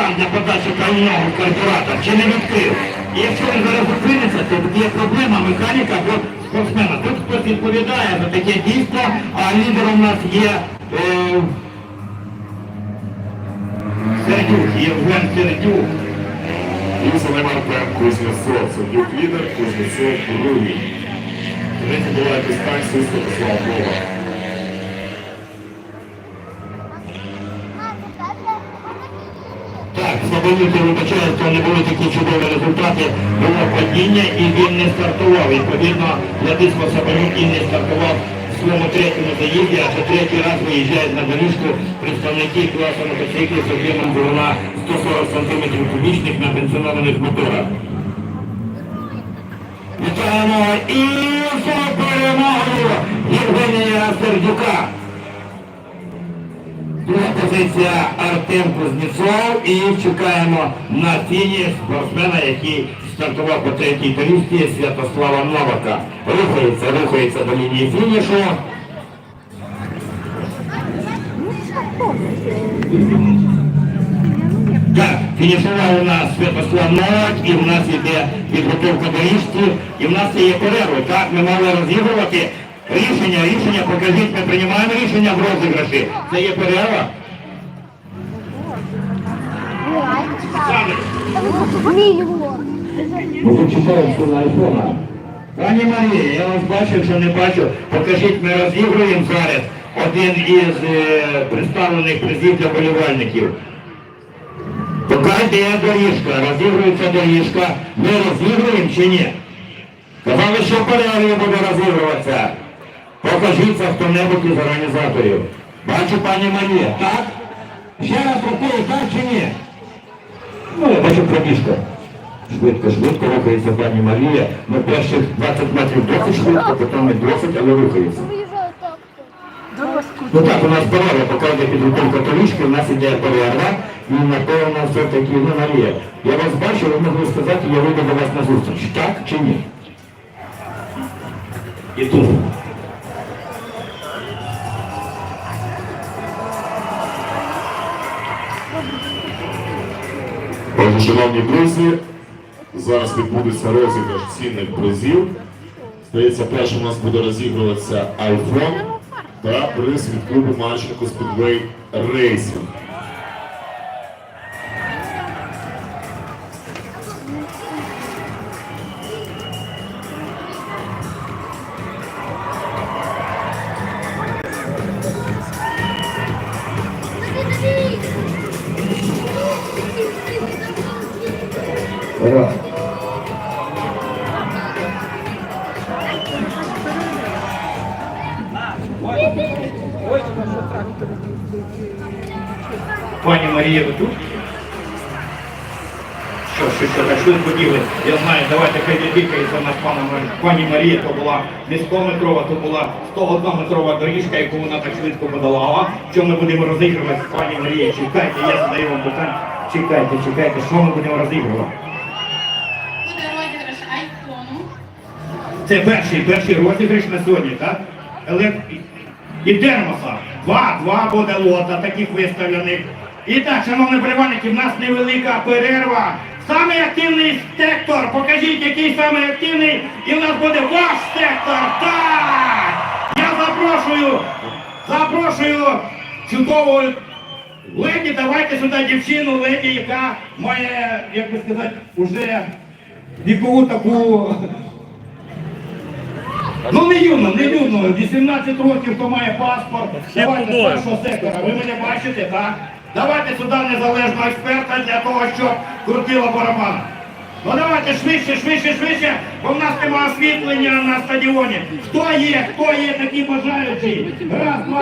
кран для подачі пального в чи не відкрив. І якщо він зараз зупиниться, то тут є проблема механіка або спортсмена. Тут хтось відповідає за таке дійство, а лідером у нас є е, Сердюк, Євген Сердюк. Плюсом Артем Кузнєцов. Сердюк лідер, Кузнєцов другий. Третій була дистанція Святослав Бога. Вибачає, що не були такі чудові результати. Було падіння і він не стартував. Відповідно, Владислав Сабанюк і не стартував в своєму третьому заїзді, а адже третій раз виїжджають на доріжку представники класу мотоциклів з об'ємом двигуна 140 см кубічних на бензинованих моторах. Вітаємо і за перемогою Євгенія Сердюка. Друга позиція Артем Кузнєцов і чекаємо на фініш спортсмена, який стартував по третій доріжці Святослава Новака. Рухається, рухається до лінії фінішу. Так, фінішував у нас Святослав Новак і в нас йде підготовка до річки, і в нас є перерви. Так, ми мали розігрувати рішення, рішення, покажіть, ми приймаємо рішення в розіграші. Це є перерва. Тут що на айфона. Пані Марія, я вас бачу, якщо не бачу, покажіть, ми розігруємо зараз один із е, представлених призів для болівальників. Поки йде доріжка, розігрується доріжка, ми розігруємо чи ні? Казали, що в перерві буде розігруватися. Покажіться хто-небудь із організаторів. Бачу пані Марія, так? Ще раз рукою, так чи ні? Ну, я бачу пробіжка. Швидко, швидко рухається пані Марія. Ну, перших 20 метрів досить швидко, потім не досить, але рухається. Ну так, у нас перерва, поки йде підготовка торічки, у нас іде перерва, і напевно все-таки, ну Марія, я вас бачу, ви могли сказати, я вийду до вас на зустріч, так чи ні? І тут. Отже, шановні друзі, зараз відбудеться розіграш цінних призів. Здається, першим у нас буде розігруватися iPhone та приз від клубу Марченко Speedway Racing. Пані Марія, ви тут? Що, що, що, так швидко бігли? Я знаю, давайте хай у нас пана Марія. Пані Марія, то була не 100-метрова, то була 101-метрова доріжка, яку вона так швидко подолала. Що ми будемо розігрувати, пані Марія? Чекайте, я задаю вам питання. Чекайте, чекайте, що ми будемо розігрувати? Це перший, перший розіграш на сьогодні, так? Елек... І термоса. Два, два буде лота таких виставлених. І так, шановні вболівальники, в нас невелика перерва. Самий активний сектор. Покажіть, який самий активний. І в нас буде ваш сектор. Так! Я запрошую, запрошую чудову леді, давайте сюди дівчину, леді, яка має, як би сказати, уже вікову таку Ну не юно, не юно, 18 років, хто має паспорт. Давайте з першого сектора. Ви мене бачите, так? Давайте сюди незалежного експерта для того, щоб крутило барабан. Ну давайте швидше, швидше, швидше, бо в нас немає освітлення на стадіоні. Хто є, хто є такі бажаючі? Раз, два.